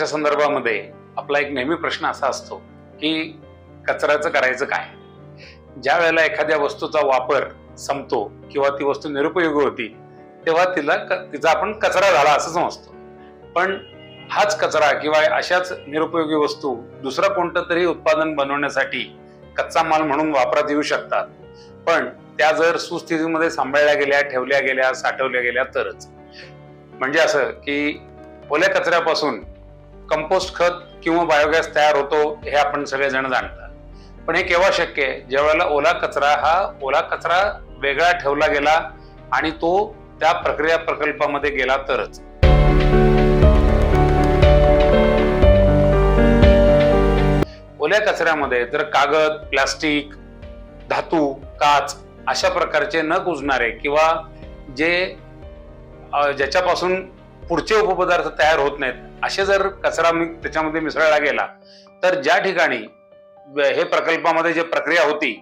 कचऱ्याच्या संदर्भामध्ये आपला एक नेहमी प्रश्न असा असतो की कचऱ्याचं करायचं काय? ज्या वेळेला एखाद्या वस्तूचा वापर संपतो किंवा ती वस्तू निरुपयोगी होती तेव्हा तिला तिचा आपण कचरा झाला असं समजतो. पण हाच कचरा किंवा अशाच निरुपयोगी वस्तू दुसरं कोणतं तरी उत्पादन बनवण्यासाठी कच्चा माल म्हणून वापरात येऊ शकतात. पण त्या जर सुस्थितीमध्ये सांभाळल्या गेल्या ठेवल्या गेल्या साठवल्या गेल्या तरच. म्हणजे असं की ओल्या कचऱ्यापासून कंपोस्ट खत किंवा बायोगॅस तयार होतो हे आपण सगळेजण जाणतात. पण हे केव्हा शक्य आहे? ज्यावेळेला ओला कचरा हा ओला कचरा वेगळा ठेवला गेला आणि तो त्या प्रक्रिया प्रकल्पामध्ये गेला तरच. ओल्या कचऱ्यामध्ये जर कागद प्लास्टिक धातू काच अशा प्रकारचे न कुजणारे किंवा जे ज्याच्यापासून पुढचे उपपदार्थ तयार होत नाहीत. असे जर कचरा मी त्याच्यामध्ये मिसळला गेला तर ज्या ठिकाणी हे प्रकल्पामध्ये जे प्रक्रिया होती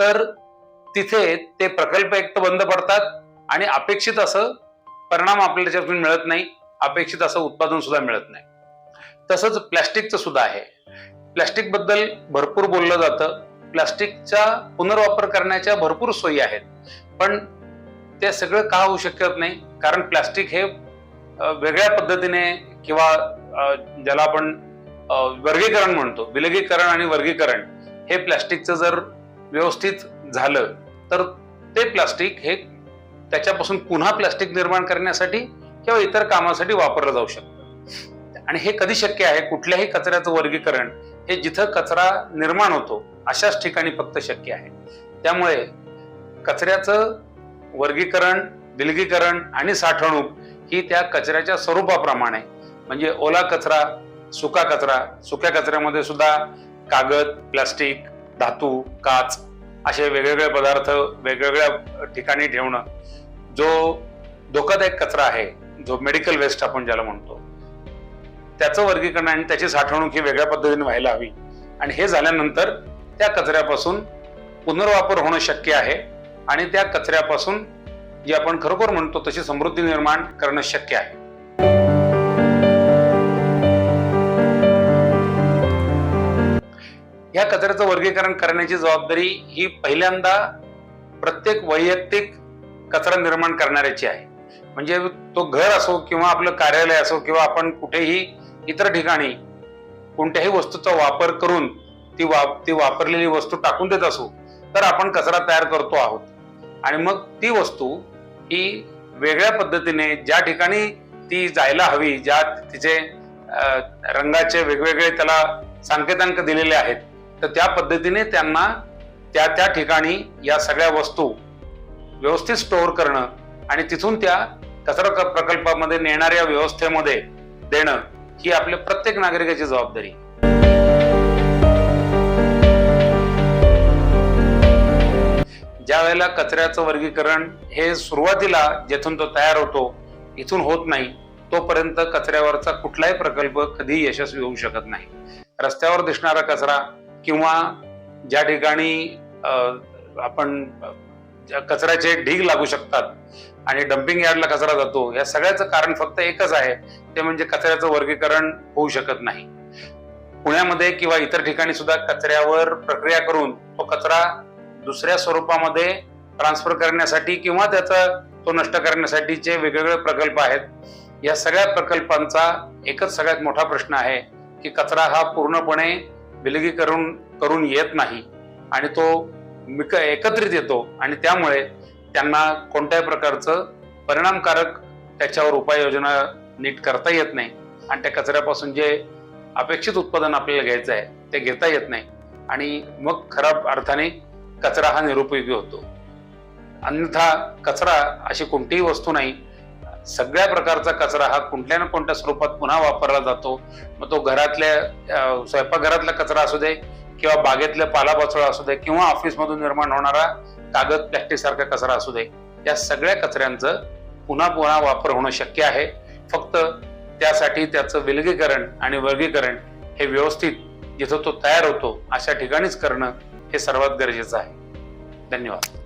तर तिथे ते प्रकल्प एक तर बंद पडतात आणि अपेक्षित असं परिणाम आपल्याला त्याच्यातून मिळत नाही अपेक्षित असं उत्पादन सुद्धा मिळत नाही. तसंच प्लॅस्टिकचं सुद्धा आहे. प्लॅस्टिकबद्दल भरपूर बोललं जातं. प्लॅस्टिकचा पुनर्वापर करण्याच्या भरपूर सोयी आहेत. पण ते सगळं का होऊ शकत नाही? कारण प्लॅस्टिक हे वेगळ्या पद्धतीने किंवा ज्याला आपण वर्गीकरण म्हणतो विलगीकरण आणि वर्गीकरण हे प्लॅस्टिकचं जर व्यवस्थित झालं तर ते प्लास्टिक हे त्याच्यापासून पुन्हा प्लास्टिक निर्माण करण्यासाठी किंवा इतर कामासाठी वापरलं जाऊ शकतं. आणि हे कधी शक्य आहे? कुठल्याही कचऱ्याचं वर्गीकरण हे जिथं कचरा निर्माण होतो अशाच ठिकाणी फक्त शक्य आहे. त्यामुळे कचऱ्याचं वर्गीकरण विलगीकरण आणि साठवणूक ही त्या कचऱ्याच्या स्वरूपाप्रमाणे. म्हणजे ओला कचरा सुका कचरा सुक्या कचऱ्यामध्ये सुद्धा कागद प्लास्टिक धातू काच असे वेगवेगळे पदार्थ वेगवेगळ्या ठिकाणी ठेवणं. जो धोकादायक कचरा आहे जो मेडिकल वेस्ट आपण ज्याला म्हणतो त्याचं वर्गीकरण आणि त्याची साठवणूक ही वेगळ्या पद्धतीने व्हायला हवी. आणि हे झाल्यानंतर त्या कचऱ्यापासून पुनर्वापर होणं शक्य आहे आणि त्या कचऱ्यापासून जी आपण खरोखर म्हणतो तशी समृद्धी निर्माण करणं शक्य आहे. या कचऱ्याचं वर्गीकरण करण्याची जबाबदारी ही पहिल्यांदा प्रत्येक वैयक्तिक कचरा निर्माण करणाऱ्याची आहे. म्हणजे तो घर असो किंवा आपलं कार्यालय असो किंवा आपण कुठेही इतर ठिकाणी कोणत्याही वस्तूचा वापर करून ती वा ती वापरलेली वस्तू टाकून देत असो तर आपण कचरा तयार करतो आहोत. आणि मग ती वस्तू ही वेगळ्या पद्धतीने ज्या ठिकाणी ती जायला हवी ज्या तिचे रंगाचे वेगवेगळे त्याला संकेतांक दिलेले आहेत तर त्या पद्धतीने त्यांना त्या त्या ठिकाणी या सगळ्या वस्तू व्यवस्थित स्टोअर करणं आणि तिथून त्या कचरा क- प्रकल्पामध्ये नेणाऱ्या व्यवस्थेमध्ये देणं ही आपल्या प्रत्येक नागरिकाची जबाबदारी. ज्या वेळेला कचऱ्याचं वर्गीकरण हे सुरुवातीला जेथून तो तयार होतो इथून होत नाही तोपर्यंत कचऱ्यावरचा कुठलाही प्रकल्प कधी यशस्वी होऊ शकत नाही. रस्त्यावर दिसणारा कचरा किंवा ज्या ठिकाणी आपण ज्या कचऱ्याचे ढीग लागू शकतात आणि डम्पिंग यार्डला कचरा जातो या सगळ्याचं कारण फक्त एकच आहे ते म्हणजे कचऱ्याचं वर्गीकरण होऊ शकत नाही. पुण्यामध्ये किंवा इतर ठिकाणी सुद्धा कचऱ्यावर प्रक्रिया करून तो कचरा दुसऱ्या स्वरूपामध्ये ट्रान्सफर करण्यासाठी किंवा त्याचा तो नष्ट करण्यासाठीचे वेगवेगळे प्रकल्प आहेत. या सगळ्या प्रकल्पांचा एकच सगळ्यात मोठा प्रश्न आहे की कचरा हा पूर्णपणे विलगीकरण करून येत नाही आणि तो मिक एकत्रित येतो आणि त्यामुळे त्यांना कोणत्याही प्रकारचं परिणामकारक त्याच्यावर उपाययोजना नीट करता येत नाही आणि त्या कचऱ्यापासून जे अपेक्षित उत्पादन आपल्याला घ्यायचं आहे ते घेता येत नाही. आणि मग खराब अर्थाने कचरा हा निरुपयोगी होतो. अन्यथा कचरा अशी कोणतीही वस्तू नाही. सगळ्या प्रकारचा कचरा हा कोणत्या ना कोणत्या स्वरूपात पुन्हा वापरला जातो. मग तो घरातल्या स्वयंपाकघरातला कचरा असू दे किंवा बागेतल्या पालापाचोळा असू दे किंवा ऑफिसमधून निर्माण होणारा कागद प्लॅस्टिक सारखा कचरा असू दे या सगळ्या कचऱ्यांचं पुन्हा पुन्हा वापर होणं शक्य आहे. फक्त त्यासाठी त्याचं विलगीकरण आणि वर्गीकरण हे व्यवस्थित जिथं तो तयार होतो अशा ठिकाणीच करणं हे सर्वात गरजेचं आहे. धन्यवाद.